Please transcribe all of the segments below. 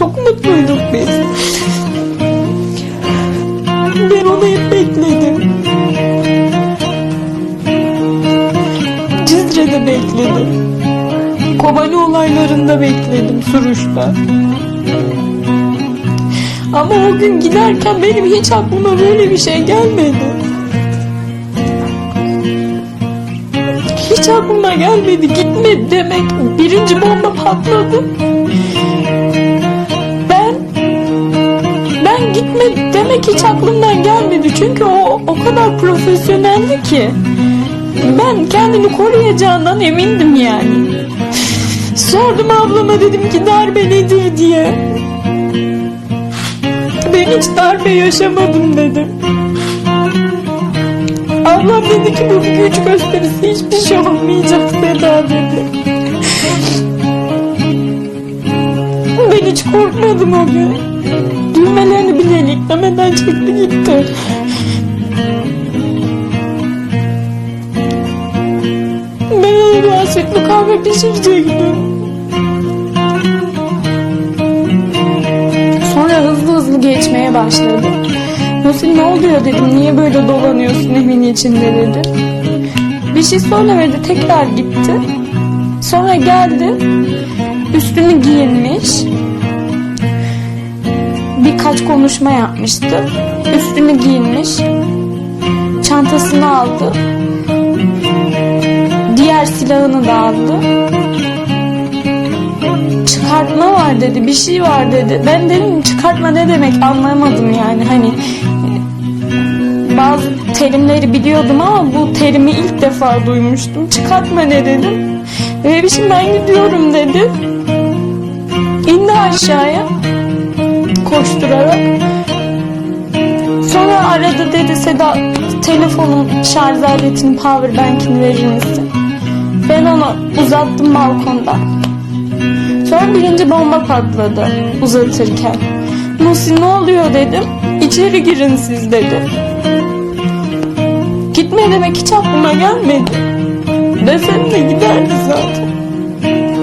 Çok mutluyduk biz. Ben onu hep bekledim. Cizre'de bekledim. Kobani olaylarında bekledim Suruç'ta. Ama o gün giderken benim hiç aklıma böyle bir şey gelmedi. Hiç aklıma gelmedi. Gitme demek birinci bomba patladı. Gitme demek hiç aklımdan gelmedi. Çünkü o o kadar profesyoneldi ki. Ben kendini koruyacağından emindim yani. Sordum ablama dedim ki darbe nedir diye. Ben hiç darbe yaşamadım dedim. Ablam dedi ki bu güç gösterisi hiçbir şey olmayacak Seda dedi. Ben hiç korkmadım o gün. Düğmelerini bile iliklemeden çekti gitti. Ben ona bir hasretli kahve pişirecektim. Sonra hızlı hızlı geçmeye başladı. Musil ne oluyor dedim. Niye böyle dolanıyorsun evin içinde dedi. Bir şey söylemedi. Tekrar gitti. Sonra geldi. Üstünü giyinmiş. Birkaç konuşma yapmıştı. Üstünü giyinmiş. Çantasını aldı. Diğer silahını da aldı. Çıkartma var dedi. Bir şey var dedi. Ben dedim çıkartma ne demek anlamadım yani. Hani bazı terimleri biliyordum ama bu terimi ilk defa duymuştum. Çıkartma ne dedim. Şey ben gidiyorum dedi. İndi aşağıya koşturarak. Sonra aradı dedi Seda telefonun şarj aletinin power bank'ini verir misin? Ben onu uzattım balkonda. Sonra birinci bomba patladı uzatırken. Musi ne oluyor dedim. İçeri girin siz dedi. Gitme demek hiç aklıma gelmedi. Desem de giderdi zaten.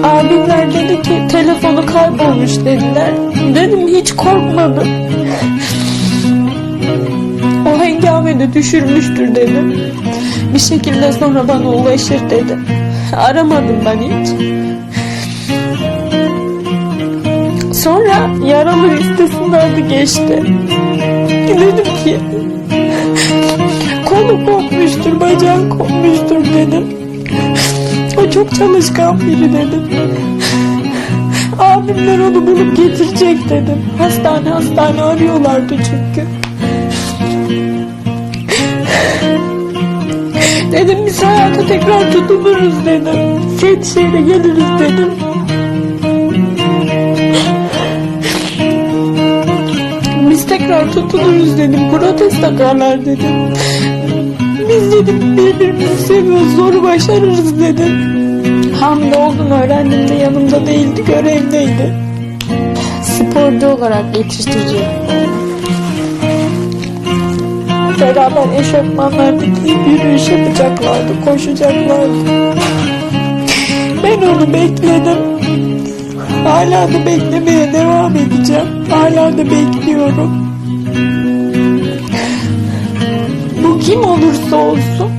Abimler dedi ki telefonu kaybolmuş dediler. Dedim hiç korkmadım. O hengamede düşürmüştür dedim. Bir şekilde sonra bana ulaşır dedi. Aramadım ben hiç. Sonra yaralı listesinin adı geçti. Dedim ki kolu kopmuştur, bacağı kopmuştur dedim. O çok çalışkan biri dedim. Abimler onu bulup getirecek dedim. Hastane hastane arıyorlardı çünkü. Dedim biz hayata tekrar tutunuruz dedim. Fethiye'de geliriz dedim. Biz tekrar tutunuruz dedim. Protest takarlar dedim. Biz dedim birbirimizi seviyoruz. Zoru başarırız dedim. Hamile oldum öğrendim de yanımda değildi. Görevdeydi. Sporcu olarak yetiştirecek. Beraber eşofmanlarda giyip yürüyüş yapacaklardı. Koşacaklardı. Ben onu bekledim. Hala da beklemeye devam edeceğim. Hala da bekliyorum. Bu kim olursa olsun,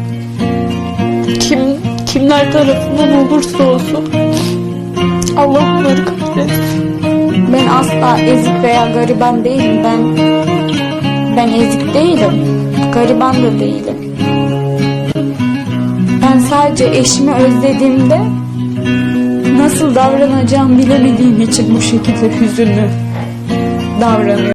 kimler tarafından olursa olsun, Allah onları kahretsin. Ben asla ezik veya gariban değilim. Ben ben ezik değilim. Gariban da değilim. Ben sadece eşimi özlediğimde nasıl davranacağımı bilemediğim için bu şekilde hüzünlü davranıyorum.